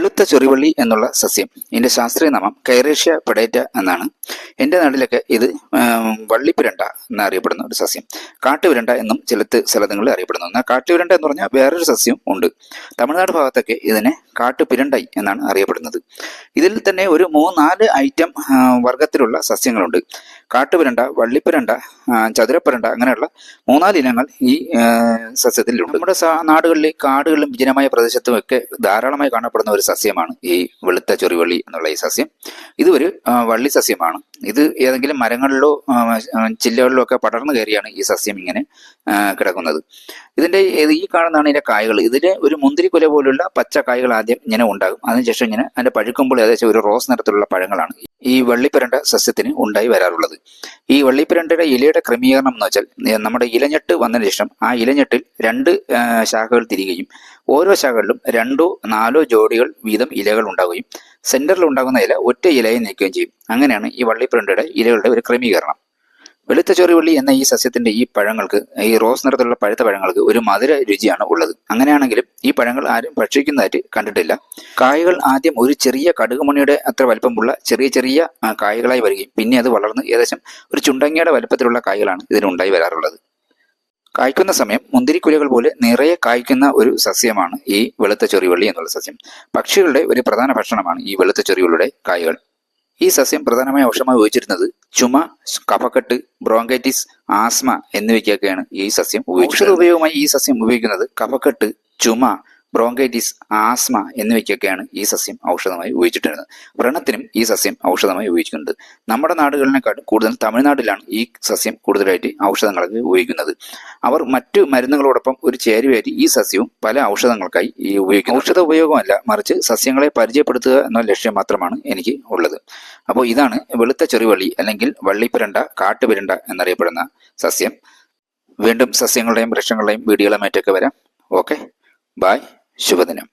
വെളുത്ത ചെറുവള്ളി എന്നുള്ള സസ്യം. ഇതിന്റെ ശാസ്ത്രീയ നാമം കൈറേഷ്യ പെഡേറ്റ എന്നാണ്. എന്റെ നാട്ടിലൊക്കെ ഇത് വള്ളിപ്പുരണ്ട എന്നറിയപ്പെടുന്ന ഒരു സസ്യം. കാട്ടുവിരണ്ട എന്നും ചില സ്ഥലങ്ങളിൽ അറിയപ്പെടുന്നു. എന്നാൽ കാട്ടുവിരണ്ട എന്ന് പറഞ്ഞാൽ വേറൊരു സസ്യം ഉണ്ട്. തമിഴ്നാട് ഭാഗത്തൊക്കെ ഇതിനെ കാട്ടുപിരണ്ടൈ എന്നാണ് അറിയപ്പെടുന്നത്. ഇതിൽ തന്നെ ഒരു മൂന്നാൽ ഐറ്റം വർഗത്തിലുള്ള സസ്യങ്ങളുണ്ട്. കാട്ടുപിരണ്ട വള്ളിപ്പുരണ്ട ചതുരപ്പുരണ്ട അങ്ങനെയുള്ള മൂന്നാൽ ഇനങ്ങൾ ഈ സസ്യത്തിലുണ്ട്. നമ്മുടെ നാടുകളിലെ കാടുകളിലും വിജനമായ പ്രദേശത്തും ഒക്കെ ധാരാളമായി കാണപ്പെടുന്ന ഒരു സസ്യമാണ് ഈ വെളുത്ത ചൊറിവള്ളി എന്നുള്ള ഈ സസ്യം. ഇതൊരു വള്ളി സസ്യമാണ്. ഇത് ഏതെങ്കിലും മരങ്ങളിലോ ചില്ലകളിലോ ഒക്കെ പടർന്നു കയറിയാണ് ഈ സസ്യം ഇങ്ങനെ കിടക്കുന്നത്. ഇതിന്റെ ഈ കാണുന്നതാണ് ഇതിന്റെ കായകൾ. ഇതിന് ഒരു മുന്തിരി കുല പോലുള്ള പച്ച കായകൾ ആദ്യം ഇങ്ങനെ ഉണ്ടാകും. അതിനുശേഷം ഇങ്ങനെ അതിന്റെ പഴുക്കുമ്പോൾ ഏകദേശം ഒരു റോസ് നിറത്തിലുള്ള പഴങ്ങളാണ് ഈ വള്ളിപ്പരണ്ട സസ്യത്തിന് ഉണ്ടായി വരാറുള്ളത്. ഈ വള്ളിപ്പരണ്ടയുടെ ഇലയുടെ ക്രമീകരണം എന്ന് വെച്ചാൽ നമ്മുടെ ഇലഞ്ഞെട്ട് വന്നതിന് ശേഷം ആ ഇലഞ്ഞെട്ടിൽ രണ്ട് ശാഖകൾ തിരികെയും ഓരോ ശാഖകളിലും രണ്ടോ നാലോ ജോഡികൾ വീതം ഇലകൾ ഉണ്ടാവുകയും സെന്ററിൽ ഉണ്ടാകുന്ന ഇല ഒറ്റ ഇലയെ നീക്കുകയും ചെയ്യും. അങ്ങനെയാണ് ഈ വള്ളിപ്പുരണ്ടയുടെ ഇലകളുടെ ഒരു ക്രമീകരണം. വെളുത്ത ചൊറിവള്ളി എന്ന ഈ സസ്യത്തിന്റെ ഈ പഴങ്ങൾക്ക് ഈ റോസ് നിറത്തിലുള്ള പഴുത്ത പഴങ്ങൾക്ക് ഒരു മധുര രുചിയാണ് ഉള്ളത്. അങ്ങനെയാണെങ്കിലും ഈ പഴങ്ങൾ ആരും ഭക്ഷിക്കുന്നതായിട്ട് കണ്ടിട്ടില്ല. കായകൾ ആദ്യം ഒരു ചെറിയ കടുകുമണിയുടെ അത്ര വലിപ്പമുള്ള ചെറിയ ചെറിയ കായകളായി വരികയും പിന്നെ അത് വളർന്ന് ഏകദേശം ഒരു ചുണ്ടങ്ങയുടെ വലിപ്പത്തിലുള്ള കായകളാണ് ഇതിനുണ്ടായി വരാറുള്ളത്. കായ്ക്കുന്ന സമയം മുന്തിരിക്കുലകൾ പോലെ നിറയെ കായ്ക്കുന്ന ഒരു സസ്യമാണ് ഈ വെളുത്ത ചെറിയുള്ളി എന്നുള്ള സസ്യം. പക്ഷികളുടെ ഒരു പ്രധാന ഭക്ഷണമാണ് ഈ വെളുത്ത ചെറിയുള്ളിയുടെ കായകൾ. ഈ സസ്യം പ്രധാനമായി ഔഷധമായി ഉപയോഗിച്ചിരുന്നത് ചുമ കഫക്കെട്ട് ബ്രോങ്കൈറ്റിസ് ആസ്മ എന്നിവയ്ക്കൊക്കെയാണ് ഈ സസ്യം ഉപയോഗിച്ചത് ഔഷധ ഉപയോഗമായി ഈ സസ്യം ഉപയോഗിക്കുന്നത് കഫക്കെട്ട് ചുമ ബ്രോങ്കൈറ്റിസ് ആസ്മ എന്നിവയ്ക്കൊക്കെയാണ് ഈ സസ്യം ഔഷധമായി ഉപയോഗിച്ചിട്ടുള്ളത് വ്രണത്തിനും ഈ സസ്യം ഔഷധമായി ഉപയോഗിക്കുന്നുണ്ട് നമ്മുടെ നാടുകളിനെക്കാട്ടും കൂടുതൽ തമിഴ്നാട്ടിലാണ് ഈ സസ്യം കൂടുതലായിട്ട് ഔഷധങ്ങൾക്ക് ഉപയോഗിക്കുന്നത്. അവർ മറ്റു മരുന്നുകളോടൊപ്പം ഒരു ചേരുവയായിട്ട് ഈ സസ്യവും പല ഔഷധങ്ങൾക്കായി ഈ ഉപയോഗിക്കുന്നു ഔഷധ ഉപയോഗമല്ല മറിച്ച് സസ്യങ്ങളെ പരിചയപ്പെടുത്തുക എന്ന ലക്ഷ്യം മാത്രമാണ് എനിക്ക് ഉള്ളത്. അപ്പോൾ ഇതാണ് വെളുത്ത ചെറുവള്ളി അല്ലെങ്കിൽ വള്ളിപ്പിരണ്ട കാട്ടുപിരണ്ട എന്നറിയപ്പെടുന്ന സസ്യം. വീണ്ടും സസ്യങ്ങളുടെയും വൃക്ഷങ്ങളുടെയും വീഡിയോകളുമായിട്ടൊക്കെ വരാം. ഓക്കെ. ബായ് ശുഭദിനം.